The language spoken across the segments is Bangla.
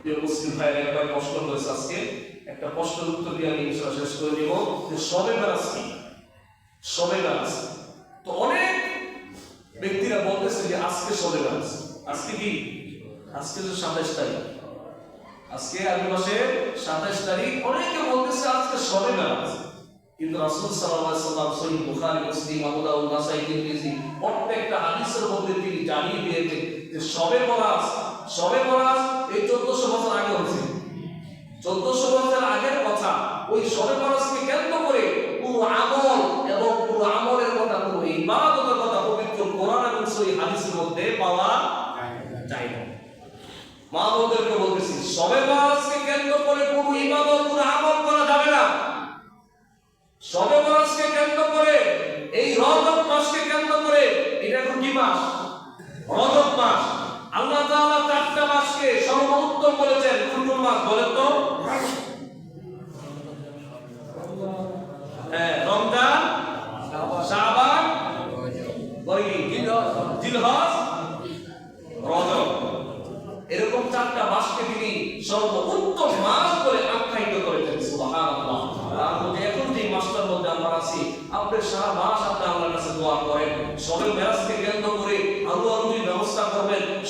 প্রিয় মুসলিম ভাইয়ের, একবার প্রশ্ন করেছে আজকে। একটা প্রশ্নের উত্তর দিয়ে আমি ইনশাআল্লাহ শেষ করে দেব যে সবে বেড়াস কি? সবে বেড়াস তো অনেক ব্যক্তিরা বলতেছে যে আজকে সবে বেড়াস আজকে কি? আজকে তো সাতাশ তারিখ। আজকে আরবি মাসে সাতাশ তারিখ। অনেকে বলতেছে আজকে সবে বেড়াস কিন্তু রাসূল আলাইহি সাল্লাম সহিহ বুখারী, মুসলিম, আবু দাউদ, নাসাই, তিরমিজি মধ্যে তিনি জানিয়ে দিয়েছেন যে সবে বরাস সবে বরাস এই 1400 বছর আগে হয়েছে। 1400 বছর আগের কথা, ওই সবে বরাসকে কেন্দ্র করে পুরো আমল এবং পুরো আমলের কথা, পুরো ইবাদতের কথা পবিত্র কোরআন এবং সহিহ হাদিসের মধ্যে পাওয়া যায় না। মা বলতেছি, সবে বরাসকে কেন্দ্র করে পুরো ইবাদত, পুরো আমল করা যাবে না। সবে রজব মাস। আল্লাহ তাআলা চারটা মাসকে সর্বোত্তম বলেছেন। কোন কোন মাস বলেন তো? হ্যাঁ রমজান, শাবান জিলহজ, রজব। এরকম চারটা মাসকে তিনি সর্বোত্তম মাস বলে আখ্যায়িত করেছেন। সুবহানাল্লাহ। মধ্যে এখন আছি, আপনি সারা মাস আপনি আল্লাহর কাছে দোয়া করেন। সবে মেরাজকে কেন্দ্র করে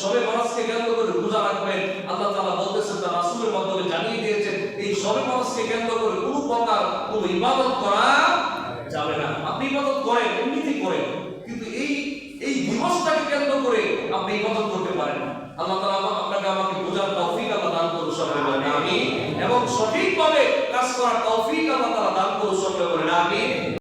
সবে মানুষকে কেন্দ্র করে রোজা রাখবেন। আল্লাহ তাআলা বলতেছেন, তার রাসূলের মাধ্যমে জানিয়ে দিয়েছেন, এই সবে মানুষকে কেন্দ্র করে কোনো প্রকার কোনো ইবাদত করা যাবে না। আপনি ইবাদত করেন, এমনিতেই করেন, কিন্তু এই এই দিবসটাকে কেন্দ্র করে আপনি ইবাদত করতে পারেন। আল্লাহ আমা- আপনাকে আমাকে বোঝার তৌফিক আল্লাহ দান করুন সকলে আমিন। এবং সঠিকভাবে কাজ করার তৌফিক আল্লাহ তালা দান করুন সকলে বলেন আমিন।